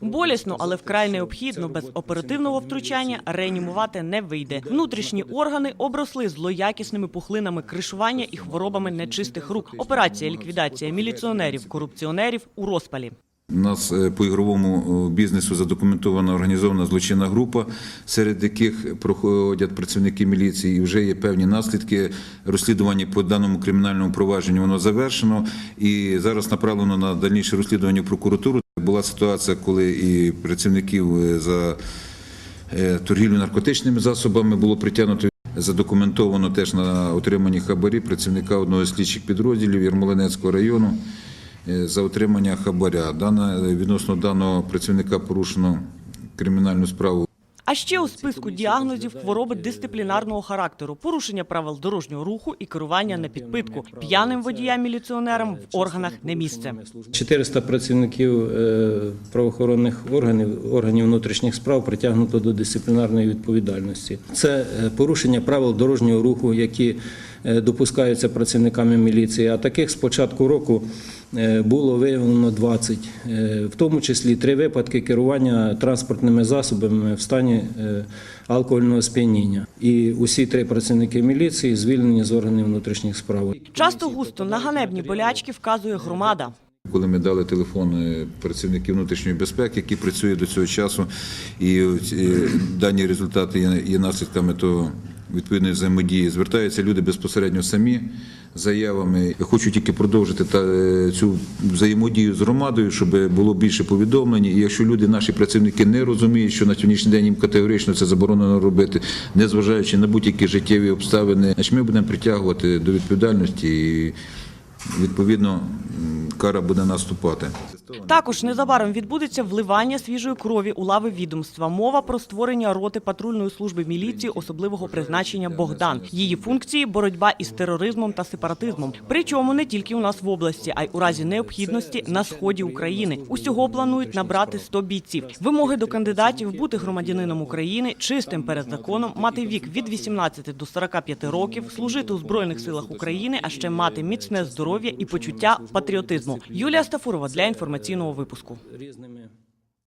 Болісно, але вкрай необхідно без оперативного втручання реанімувати не вийде. Внутрішні органи обросли злоякісними пухлинами кришування і хворобами нечистих рук. Операція ліквідація міліціонерів, корупціонерів у розпалі. У нас е, по ігровому е, бізнесу задокументована організована злочинна група, серед яких проходять працівники міліції, і вже є певні наслідки. Розслідування по даному кримінальному провадженню воно завершено і зараз направлено на дальніше розслідування в прокуратуру. Була ситуація, коли і працівників е, за е, торгівлю наркотичними засобами було притягнуто. Задокументовано теж на отриманні хабарі працівника одного з слідчих підрозділів Ярмолинецького району е, за отримання хабаря. Відносно даного працівника порушено кримінальну справу. Ще у списку діагнозів хвороби дисциплінарного характеру, порушення правил дорожнього руху і керування на підпитку. П'яним водіям-міліціонерам в органах не місце. 400 працівників е, правоохоронних органів, органів внутрішніх справ притягнуто до дисциплінарної відповідальності. Це е, порушення правил дорожнього руху, які е, допускаються працівниками міліції. А таких з початку року було виявлено 20, е, в тому числі три випадки керування транспортними засобами в стані е, алкогольного сп'яніння. І усі три працівники міліції звільнені з органів внутрішніх справ. Часто густо на ганебні болячки вказує громада. Коли ми дали телефони працівників внутрішньої безпеки, які працюють до цього часу, і е, дані результати є, наслідками того відповідної взаємодії, звертаються люди безпосередньо самі заявами. Хочу тільки продовжити та, е, цю взаємодію з громадою, щоб було більше повідомлень. І якщо люди, наші працівники, не розуміють, що на сьогоднішній день їм категорично це заборонено робити, незважаючи на будь-які життєві обставини, значить ми будемо притягувати до відповідальності і відповідно м, кара буде наступати. Також незабаром відбудеться вливання свіжої крові у лави відомства. Мова про створення роти патрульної служби міліції особливого призначення Богдан. Її функції боротьба із тероризмом та сепаратизмом. Причому не тільки у нас в області, а й у разі необхідності на сході України. Усього планують набрати 100 бійців. Вимоги до кандидатів бути громадянином України, чистим перед законом, мати вік від 18 до 45 років, служити у збройних силах України, а ще мати міцне здоров'я і почуття патріотизму. Юлія Стафурова для інформаційного випуску. різними